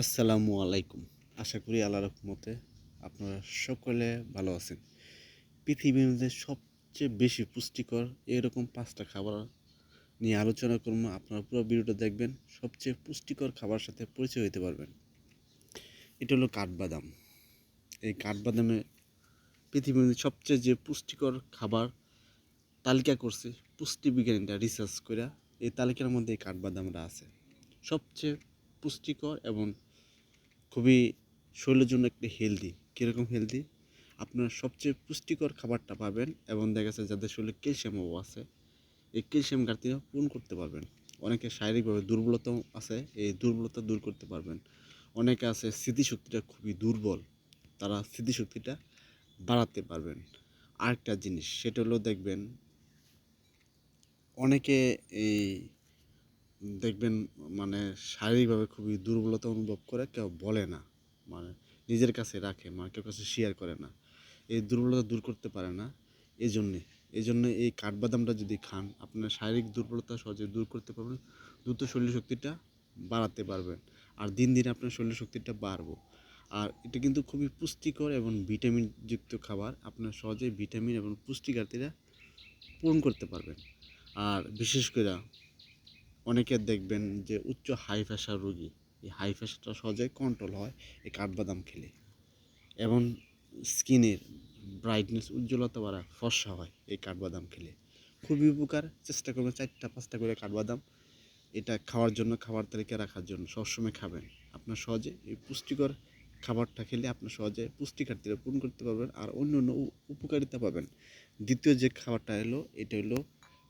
আসসালামু আলাইকুম। আশা করি আল্লাহ রহমতে আপনারা সকলে ভালো আছেন। পৃথিবীর মধ্যে সবচেয়ে বেশি পুষ্টিকর এরকম পাঁচটা খাবার নিয়ে আলোচনা করব। আপনারা পুরো ভিডিওটা দেখবেন, সবচেয়ে পুষ্টিকর খাবার সাথে পরিচয় হতে পারবেন। এটা হলো কাঠবাদাম। এই কাঠবাদামে পৃথিবীর মধ্যে সবচেয়ে যে পুষ্টিকর খাবার তালিকা করছে, পুষ্টি বিজ্ঞানীরা রিসার্চ করে এই তালিকার মধ্যে এই কাঠবাদামটা আছে। সবচেয়ে পুষ্টিকর এবং খুবই শরীরের জন্য একটি হেলদি কীরকম হেলদি আপনার সবচেয়ে পুষ্টিকর খাবারটা পাবেন এবং দেখা যাচ্ছে যাদের শরীরে ক্যালসিয়াম অভাব আছে, এই ক্যালসিয়াম ঘাটতিও পূরণ করতে পারবেন। অনেকে শারীরিকভাবে দুর্বলতাও আছে, এই দুর্বলতা দূর করতে পারবেন। অনেকে আছে স্মৃতিশক্তিটা খুবই দুর্বল, তারা স্মৃতিশক্তিটা বাড়াতে পারবেন। আরেকটা জিনিস, সেটা হলো দেখবেন, অনেকে এই দেখবেন মানে শারীরিকভাবে খুবই দুর্বলতা অনুভব করে কেউ বলে না। মানে নিজের কাছে রাখে মানে কেউ কাছে শেয়ার করে না। এই দুর্বলতা দূর করতে পারে না। এই জন্যে এই জন্য এই কাঠবাদামটা যদি খান, আপনার শারীরিক দুর্বলতা সহজে দূর করতে পারবেন, দ্রুত শরীর শক্তিটা বাড়াতে পারবেন। আর দিন দিন আপনার শরীর শক্তিটা বাড়বো। আর এটা কিন্তু খুবই পুষ্টিকর এবং ভিটামিনযুক্ত খাবার। আপনার সহজে ভিটামিন এবং পুষ্টি ঘাটতিটা পূরণ করতে পারবেন। আর বিশেষ করে অনেকে দেখবেন যে উচ্চ হাই প্রেশার রোগী, এই হাই প্রেশারটা সহজে কন্ট্রোল হয় এই কাঠবাদাম খেলে। এবং স্কিনের ব্রাইটনেস উজ্জ্বলতা বাড়া, ফর্সা হয় এই কাঠবাদাম খেলে। খুবই উপকার, চেষ্টা করবেন চারটা, পাঁচটা করে কাঠবাদাম। এটা খাওয়ার জন্য, খাবার তালিকা রাখার জন্য সবসময় খাবেন। আপনার সহজে এই পুষ্টিকর খাবারটা খেলে আপনার সহজে পুষ্টি পূরণ করতে পারবেন আর অন্য অন্য উপকারিতা পাবেন। দ্বিতীয় যে খাবারটা এলো, এটা হলো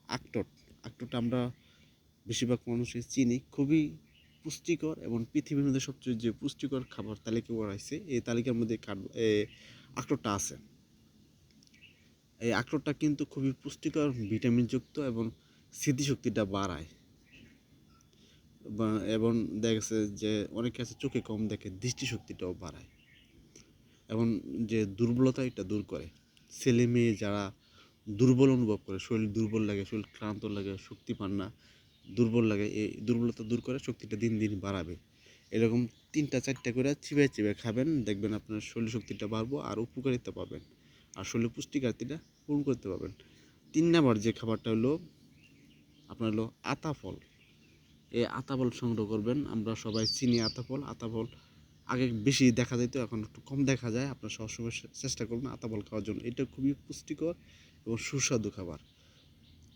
আখটট আখটট আমরা বেশিরভাগ মানুষই চিনি, খুবই পুষ্টিকর এবং পৃথিবীর মধ্যে সবচেয়ে যে পুষ্টিকর খাবার তালিকা হয়েছে এই তালিকার মধ্যে আখরোটটা আছে। এই আখরোটটা কিন্তু খুবই পুষ্টিকর, ভিটামিনযুক্ত এবং স্মৃতিশক্তিটা বাড়ায়। এবং দেখা গেছে যে অনেকে আছে চোখে কম দেখে, দৃষ্টিশক্তিটাও বাড়ায়। এবং যে দুর্বলতা এটা দূর করে ছেলে মেয়ে যারা দুর্বল অনুভব করে, শরীর দুর্বল লাগে, শরীর ক্লান্ত লাগে, শক্তি পান না দুর্বল লাগে, এই দুর্বলতা দূর করে শক্তিটা দিন দিন বাড়াবে। এরকম তিনটা, চারটা করে চিবাই চিবাই খাবেন, দেখবেন আপনার শরীর শক্তিটা বাড়বো আর উপকারিতা পাবেন। আর শরীর পুষ্টি ঘাটতিটা পূরণ করতে পারবেন। তিন নাম্বার যে খাবারটা হলো, আপনার হলো আতা ফল। এই আতা ফল সংগ্রহ করবেন, আমরা সবাই চিনি আতা ফল আতা ফল আগে বেশি দেখা যেত, এখন একটু কম দেখা যায়। আপনার সবসময় চেষ্টা করবেন আতা ফল খাওয়ার জন্য। এটা খুবই পুষ্টিকর এবং সুস্বাদু খাবার।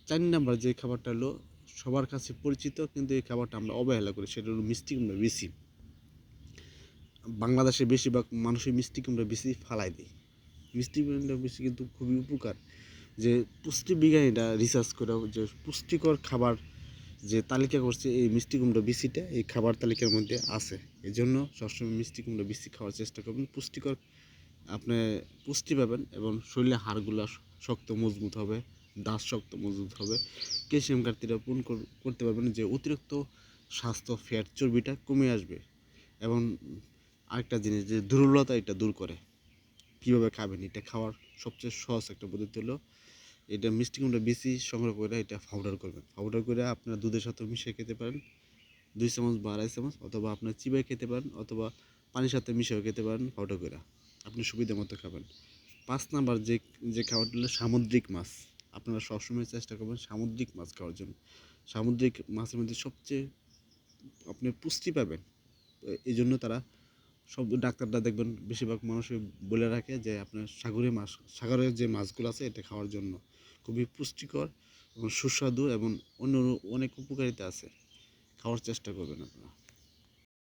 চার নাম্বার যে খাবারটা হলো সবার কাছে পরিচিত, কিন্তু এই খাবারটা আমরা অবহেলা করি। সেটা হলো মিষ্টি কুমড়া বেশি। বাংলাদেশে বেশিরভাগ মানুষই মিষ্টি কুমড়া বেশি ফালাই দেয়। মিষ্টি কুমড়া বেশি কিন্তু খুবই উপকার। যে পুষ্টি বিজ্ঞানীরা রিসার্চ করে যে পুষ্টিকর খাবার যে তালিকা করছে, এই মিষ্টি কুমড়া বিসিটা এই খাবার তালিকার মধ্যে আছে। এই জন্য সবসময় মিষ্টি কুমড়া বিসি খাওয়ার চেষ্টা করবেন। পুষ্টিকর আপনি পুষ্টি পাবেন এবং শরীরে হাড়গুলো শক্ত, মজবুত হবে। দাঁত শক্ত মজবুত হবে। ক্যালসিয়াম ঘাটতিটা পূরণ কর- করতে পারবেন যে অতিরিক্ত স্বাস্থ্য ফ্যাট চর্বিটা কমে আসবে। এবং আরেকটা জিনিস যে দুর্বলতা এটা দূর করে। কীভাবে খাবেন? এটা খাওয়ার সবচেয়ে সহজ একটা পদ্ধতি হলো এটা মিষ্টি কুমড়া বেশি সংগ্রহ করে এটা পাউডার করবেন। পাউডার করে আপনার দুধের সাথে মিশিয়ে খেতে পারেন। দুই চামচ বা আড়াই চামচ অথবা আপনার চিবাই খেতে পারেন অথবা পানির সাথে মিশিয়েও খেতে পারেন পাউডার করে। আপনি সুবিধা মতো খাবেন। পাঁচ নাম্বার যে যে খাবারটা হলো সামুদ্রিক মাছ। আপনারা সবসময় চেষ্টা করবেন সামুদ্রিক মাছ খাওয়ার জন্য। সামুদ্রিক মাছের মধ্যে সবচেয়ে আপনি পুষ্টি পাবেন। এই জন্য তারা সব ডাক্তাররা দেখবেন বেশিরভাগ মানুষই বলে রাখে যে, আপনার সাগরে মাছ, সাগরের যে মাছগুলো আছে এটা খাওয়ার জন্য খুবই পুষ্টিকর এবং সুস্বাদু এবং অন্য অনেক উপকারিতা আছে। খাওয়ার চেষ্টা করবেন আপনারা।